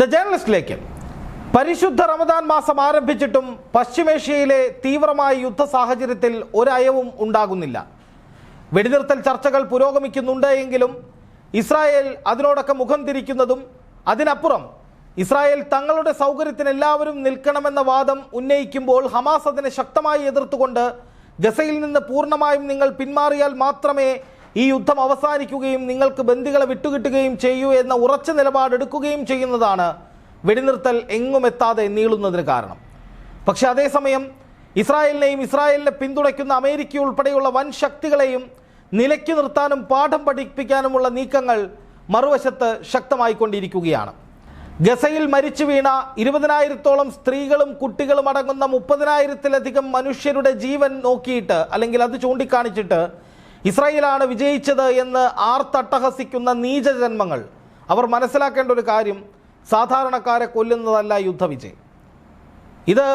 The ജേർണലിസ്റ്റിലേക്ക് പരിശുദ്ധ റമദാൻ മാസം ആരംഭിച്ചിട്ടും പശ്ചിമേഷ്യയിലെ തീവ്രമായ യുദ്ധ സാഹചര്യത്തിൽ ഒരയവും ഉണ്ടാകുന്നില്ല. വെടിനിർത്തൽ ചർച്ചകൾ പുരോഗമിക്കുന്നുണ്ട് എങ്കിലും ഇസ്രായേൽ അതിനോടൊക്കെ മുഖം തിരിക്കുന്നതും അതിനപ്പുറം ഇസ്രായേൽ തങ്ങളുടെ സൗകര്യത്തിന് എല്ലാവരും നിൽക്കണമെന്ന വാദം ഉന്നയിക്കുമ്പോൾ ഹമാസ് അതിനെ ശക്തമായി എതിർത്തുകൊണ്ട് ഗസയിൽ നിന്ന് പൂർണമായും നിങ്ങൾ പിന്മാറിയാൽ മാത്രമേ ഈ യുദ്ധം അവസാനിക്കുകയും നിങ്ങൾക്ക് ബന്ദികളെ വിട്ടുകിട്ടുകയും ചെയ്യൂ എന്ന ഉറച്ച നിലപാടെടുക്കുകയും ചെയ്യുന്നതാണ് വെടിനിർത്തൽ എങ്ങും എത്താതെ നീളുന്നതിന് കാരണം. പക്ഷെ അതേസമയം ഇസ്രായേലിനെയും ഇസ്രായേലിനെ പിന്തുണയ്ക്കുന്ന അമേരിക്ക ഉൾപ്പെടെയുള്ള വൻ ശക്തികളെയും നിലയ്ക്ക് നിർത്താനും പാഠം പഠിപ്പിക്കാനുമുള്ള നീക്കങ്ങൾ മറുവശത്ത് ശക്തമായിക്കൊണ്ടിരിക്കുകയാണ്. ഗസയിൽ മരിച്ചു വീണ ഇരുപതിനായിരത്തോളം സ്ത്രീകളും കുട്ടികളും അടങ്ങുന്ന മുപ്പതിനായിരത്തിലധികം മനുഷ്യരുടെ ജീവൻ നോക്കിയിട്ട് അല്ലെങ്കിൽ അത് ചൂണ്ടിക്കാണിച്ചിട്ട് ഇസ്രായേലാണ് വിജയിച്ചത് എന്ന് ആർത്തട്ടഹസിക്കുന്ന നീചജന്മങ്ങൾ. അവർ മനസ്സിലാക്കേണ്ട ഒരു കാര്യം സാധാരണക്കാരെ കൊല്ലുന്നതല്ല യുദ്ധവിജയം. ഇത്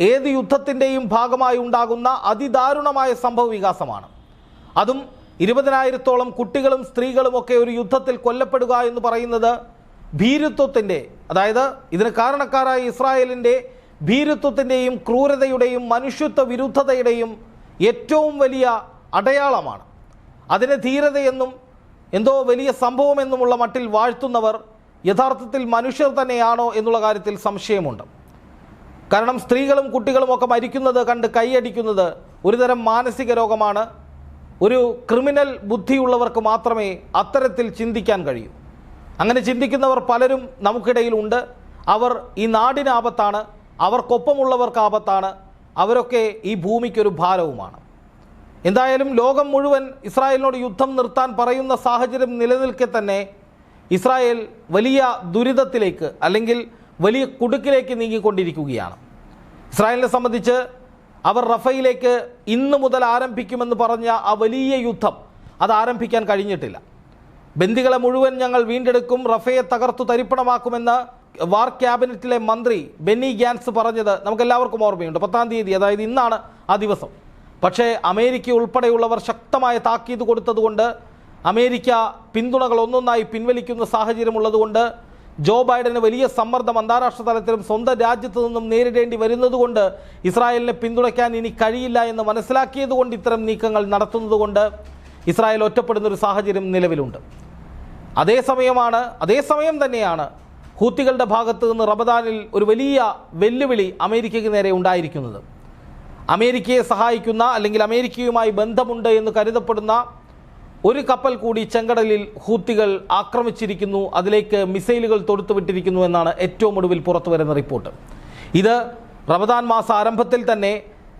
ഏത് യുദ്ധത്തിന്റെയും ഭാഗമായി ഉണ്ടാകുന്ന അതിദാരുണമായ സംഭവ വികാസമാണ്. അതും ഇരുപതിനായിരത്തോളം കുട്ടികളും സ്ത്രീകളും ഒക്കെ ഒരു യുദ്ധത്തിൽ കൊല്ലപ്പെടുക എന്ന് പറയുന്നത് ഭീരുത്വത്തിന്റെ അതായത് ഇതിന് കാരണക്കാരായ ഇസ്രായേലിന്റെ ഭീരുത്വത്തിന്റെയും ക്രൂരതയുടെയും മനുഷ്യത്വ വിരുദ്ധതയുടെയും ഏറ്റവും വലിയ അടയാളമാണ്. അതിനെ ധീരതയെന്നും എന്തോ വലിയ സംഭവമെന്നുമുള്ള മട്ടിൽ വാഴ്ത്തുന്നവർ യഥാർത്ഥത്തിൽ മനുഷ്യർ തന്നെയാണോ എന്നുള്ള കാര്യത്തിൽ സംശയമുണ്ട്. കാരണം സ്ത്രീകളും കുട്ടികളും ഒക്കെ മരിക്കുന്നത് കണ്ട് കൈയടിക്കുന്നത് ഒരുതരം മാനസിക രോഗമാണ്. ഒരു ക്രിമിനൽ ബുദ്ധിയുള്ളവർക്ക് മാത്രമേ അത്തരത്തിൽ ചിന്തിക്കാൻ കഴിയൂ. അങ്ങനെ ചിന്തിക്കുന്നവർ പലരും നമുക്കിടയിലുണ്ട് അവർ ഈ നാടിനാപത്താണ് അവർക്കൊപ്പമുള്ളവർക്ക് ആപത്താണ് അവരൊക്കെ ഈ ഭൂമിക്കൊരു ഭാരവുമാണ്. എന്തായാലും ലോകം മുഴുവൻ ഇസ്രായേലിനോട് യുദ്ധം നിർത്താൻ പറയുന്ന സാഹചര്യം നിലനിൽക്കെ തന്നെ ഇസ്രായേൽ വലിയ ദുരിതത്തിലേക്ക് അല്ലെങ്കിൽ വലിയ കുടുക്കിലേക്ക് നീങ്ങിക്കൊണ്ടിരിക്കുകയാണ്. ഇസ്രായേലിനെ സംബന്ധിച്ച് അവർ റഫയിലേക്ക് ഇന്ന് മുതൽ ആരംഭിക്കുമെന്ന് പറഞ്ഞ ആ വലിയ യുദ്ധം അത് ആരംഭിക്കാൻ കഴിഞ്ഞിട്ടില്ല. ബന്ദികളെ മുഴുവൻ ഞങ്ങൾ വീണ്ടെടുക്കും റഫയെ തകർത്തു തരിപ്പണമാക്കുമെന്ന് വാർ ക്യാബിനറ്റിലെ മന്ത്രി ബെന്നി ഗ്യാൻസ് പറഞ്ഞത് നമുക്കെല്ലാവർക്കും ഓർമ്മയുണ്ട്. പത്താം തീയതി അതായത് ഇന്നാണ് ആ ദിവസം. പക്ഷേ അമേരിക്ക ഉൾപ്പെടെയുള്ളവർ ശക്തമായ താക്കീത് കൊടുത്തതുകൊണ്ട് അമേരിക്ക പിന്തുണകൾ ഒന്നൊന്നായി പിൻവലിക്കുന്ന സാഹചര്യമുള്ളതുകൊണ്ട് ജോ ബൈഡന് വലിയ സമ്മർദ്ദം അന്താരാഷ്ട്ര തലത്തിലും സ്വന്തം രാജ്യത്തു നിന്നും നേരിടേണ്ടി വരുന്നതുകൊണ്ട് ഇസ്രായേലിനെ പിന്തുണയ്ക്കാൻ ഇനി കഴിയില്ല എന്ന് മനസ്സിലാക്കിയതുകൊണ്ട് ഇത്തരം നീക്കങ്ങൾ നടത്തുന്നതുകൊണ്ട് ഇസ്രായേൽ ഒറ്റപ്പെടുന്ന ഒരു സാഹചര്യം നിലവിലുണ്ട്. അതേസമയമാണ് അതേസമയം തന്നെയാണ് ഹൂത്തികളുടെ ഭാഗത്ത് നിന്ന് റമദാനിൽ ഒരു വലിയ വെല്ലുവിളി അമേരിക്കയ്ക്ക് നേരെ ഉണ്ടായിരിക്കുന്നത്. അമേരിക്കയെ സഹായിക്കുന്ന അല്ലെങ്കിൽ അമേരിക്കയുമായി ബന്ധമുണ്ട് എന്ന് കരുതപ്പെടുന്ന ഒരു കപ്പൽ കൂടി ചെങ്കടലിൽ ഹൂത്തികൾ ആക്രമിച്ചിരിക്കുന്നു. അതിലേക്ക് മിസൈലുകൾ തൊടുത്തുവിട്ടിരിക്കുന്നു എന്നാണ് ഏറ്റവും ഒടുവിൽ പുറത്തു വരുന്ന റിപ്പോർട്ട്. ഇത് റമദാൻ മാസ ആരംഭത്തിൽ തന്നെ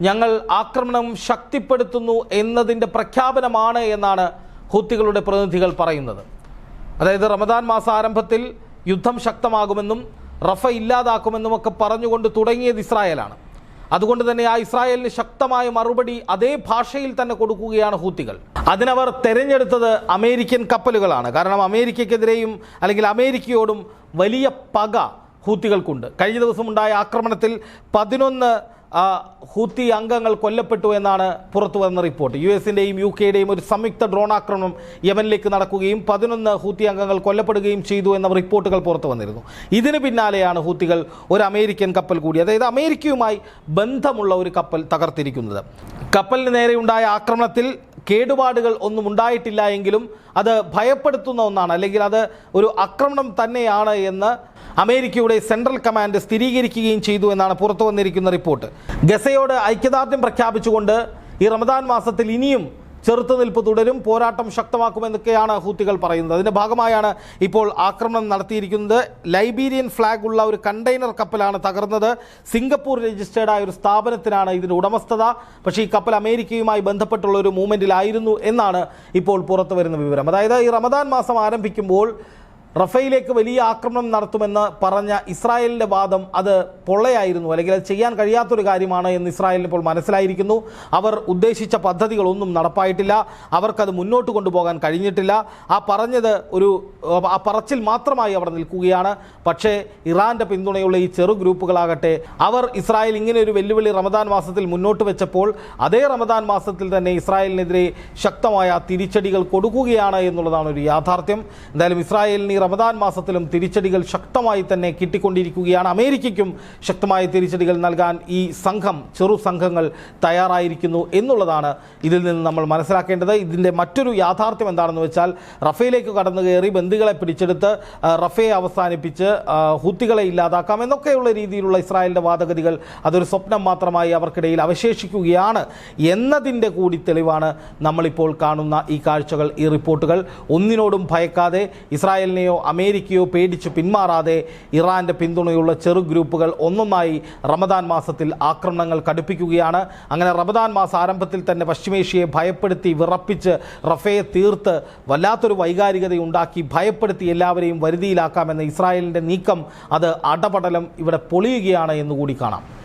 ഞങ്ങൾ ആക്രമണം ശക്തിപ്പെടുത്തുന്നു എന്നതിന്റെ പ്രഖ്യാപനമാണ് എന്നാണ് ഹൂത്തികളുടെ പ്രതിനിധികൾ പറയുന്നത്. അതായത് റമദാൻ മാസ ആരംഭത്തിൽ യുദ്ധം ശക്തമാകുമെന്നും റഫ ഇല്ലാതാക്കുമെന്നും ഒക്കെ പറഞ്ഞുകൊണ്ട് തുടങ്ങിയത് ഇസ്രായേലാണ്. അതുകൊണ്ട് തന്നെ ആ ഇസ്രായേലിന് ശക്തമായ മറുപടി അതേ ഭാഷയിൽ തന്നെ കൊടുക്കുകയാണ് ഹൂത്തികൾ. അതിനവർ തെരഞ്ഞെടുത്തത് അമേരിക്കൻ കപ്പലുകളാണ്. കാരണം അമേരിക്കയ്ക്കെതിരെയും അല്ലെങ്കിൽ അമേരിക്കയോടും വലിയ പക ഹൂത്തികൾക്കുണ്ട്. കഴിഞ്ഞ ദിവസം ഉണ്ടായ ആക്രമണത്തിൽ പതിനൊന്ന് ഹൂത്തി അംഗങ്ങൾ കൊല്ലപ്പെട്ടു എന്നാണ് പുറത്തു വന്ന റിപ്പോർട്ട്. യു എസിന്റെയും യു കെയുടെയും ഒരു സംയുക്ത ഡ്രോൺ ആക്രമണം യമനിലേക്ക് നടക്കുകയും പതിനൊന്ന് ഹൂത്തി അംഗങ്ങൾ കൊല്ലപ്പെടുകയും ചെയ്തു എന്ന റിപ്പോർട്ടുകൾ പുറത്തു വന്നിരുന്നു. ഇതിന് പിന്നാലെയാണ് ഹൂത്തികൾ ഒരു അമേരിക്കൻ കപ്പൽ കൂടി അതായത് അമേരിക്കയുമായി ബന്ധമുള്ള ഒരു കപ്പൽ തകർത്തിരിക്കുന്നത്. കപ്പലിന് നേരെയുണ്ടായ ആക്രമണത്തിൽ കേടുപാടുകൾ ഒന്നും ഉണ്ടായിട്ടില്ല എങ്കിലും അത് ഭയപ്പെടുത്തുന്ന ഒന്നാണ് അല്ലെങ്കിൽ അത് ഒരു ആക്രമണം തന്നെയാണ് എന്ന് അമേരിക്കയുടെ സെൻട്രൽ കമാൻഡ് സ്ഥിരീകരിക്കുകയും ചെയ്തു എന്നാണ് പുറത്തു വന്നിരിക്കുന്ന റിപ്പോർട്ട്. ഗസയോട് ഐക്യദാർഢ്യം പ്രഖ്യാപിച്ചുകൊണ്ട് ഈ റമദാൻ മാസത്തിൽ ഇനിയും ചെറുത്തുനിൽപ്പ് തുടരും പോരാട്ടം ശക്തമാക്കുമെന്നൊക്കെയാണ് ഹൂത്തികൾ പറയുന്നത്. അതിന്റെ ഭാഗമായാണ് ഇപ്പോൾ ആക്രമണം നടത്തിയിരിക്കുന്നത്. ലൈബീരിയൻ ഫ്ലാഗ് ഉള്ള ഒരു കണ്ടെയ്നർ കപ്പലാണ് തകർന്നത്. സിംഗപ്പൂർ രജിസ്റ്റേർഡ് ആയ ഒരു സ്ഥാപനത്തിനാണ് ഇതിന്റെ ഉടമസ്ഥത. പക്ഷേ ഈ കപ്പൽ അമേരിക്കയുമായി ബന്ധപ്പെട്ടുള്ള ഒരു മൂവ്മെന്റിലായിരുന്നു എന്നാണ് ഇപ്പോൾ പുറത്തു വരുന്ന വിവരം. അതായത് ഈ റമദാൻ മാസം ആരംഭിക്കുമ്പോൾ റഫയിലേക്ക് വലിയ ആക്രമണം നടത്തുമെന്ന് പറഞ്ഞ ഇസ്രായേലിന്റെ വാദം അത് പൊള്ളയായിരുന്നു അല്ലെങ്കിൽ അത് ചെയ്യാൻ കഴിയാത്തൊരു കാര്യമാണ് എന്ന് ഇസ്രായേലിന് ഇപ്പോൾ മനസ്സിലായിരിക്കുന്നു. അവർ ഉദ്ദേശിച്ച പദ്ധതികളൊന്നും നടപ്പായിട്ടില്ല. അവർക്കത് മുന്നോട്ട് കൊണ്ടുപോകാൻ കഴിഞ്ഞിട്ടില്ല. ആ പറഞ്ഞത് ഒരു ആ പറച്ചിൽ മാത്രമായി അവിടെ നിൽക്കുകയാണ്. പക്ഷേ ഇറാന്റെ പിന്തുണയുള്ള ഈ ചെറു ഗ്രൂപ്പുകളാകട്ടെ അവർ ഇസ്രായേൽ ഇങ്ങനെ ഒരു വെല്ലുവിളി റമദാൻ മാസത്തിൽ മുന്നോട്ട് വെച്ചപ്പോൾ അതേ റമദാൻ മാസത്തിൽ തന്നെ ഇസ്രായേലിനെതിരെ ശക്തമായ തിരിച്ചടികൾ കൊടുക്കുകയാണ് എന്നുള്ളതാണ് ഒരു യാഥാർത്ഥ്യം. എന്തായാലും ഇസ്രായേലിന് ഈ റമദാൻ മാസത്തിലും തിരിച്ചടികൾ ശക്തമായി തന്നെ കിട്ടിക്കൊണ്ടിരിക്കുകയാണ്. അമേരിക്കയ്ക്കും ശക്തമായ തിരിച്ചടികൾ നൽകാൻ ഈ സംഘം ചെറു സംഘങ്ങൾ തയ്യാറായിരിക്കുന്നു എന്നുള്ളതാണ് ഇതിൽ നിന്ന് നമ്മൾ മനസ്സിലാക്കേണ്ടത്. ഇതിന്റെ മറ്റൊരു യാഥാർത്ഥ്യം എന്താണെന്ന് വെച്ചാൽ റഫേലേക്ക് കടന്നു കയറി ബന്ദികളെ പിടിച്ചെടുത്ത് റഫേ അവസാനിപ്പിച്ച് ഹുത്തികളെ ഇല്ലാതാക്കാം എന്നൊക്കെയുള്ള രീതിയിലുള്ള ഇസ്രായേലിന്റെ വാദഗതികൾ അതൊരു സ്വപ്നം മാത്രമായി അവർക്കിടയിൽ അവശേഷിക്കുകയാണ് എന്നതിന്റെ കൂടി തെളിവാണ് നമ്മളിപ്പോൾ കാണുന്ന ഈ കാഴ്ചകൾ ഈ റിപ്പോർട്ടുകൾ. ഒന്നിനോടും ഭയക്കാതെ ഇസ്രായേലിനെയോ അമേരിക്കയോ പേടിച്ച് പിന്മാറാതെ ഇറാന്റെ പിന്തുണയുള്ള ചെറു ഗ്രൂപ്പുകൾ ഒന്നൊന്നായി റമദാൻ മാസത്തിൽ ആക്രമണങ്ങൾ കടുപ്പിക്കുകയാണ്. അങ്ങനെ റമദാൻ മാസ ആരംഭത്തിൽ തന്നെ പശ്ചിമേഷ്യയെ ഭയപ്പെടുത്തി വിറപ്പിച്ച് റഫയെ തീർത്ത് വല്ലാത്തൊരു വൈകാരികതയുണ്ടാക്കി ഭയപ്പെടുത്തി എല്ലാവരെയും വരുതിയിലാക്കാമെന്ന ഇസ്രായേലിന്റെ നീക്കം അത് അടപടലം ഇവിടെ പൊളിയുകയാണ് എന്നുകൂടി കാണാം.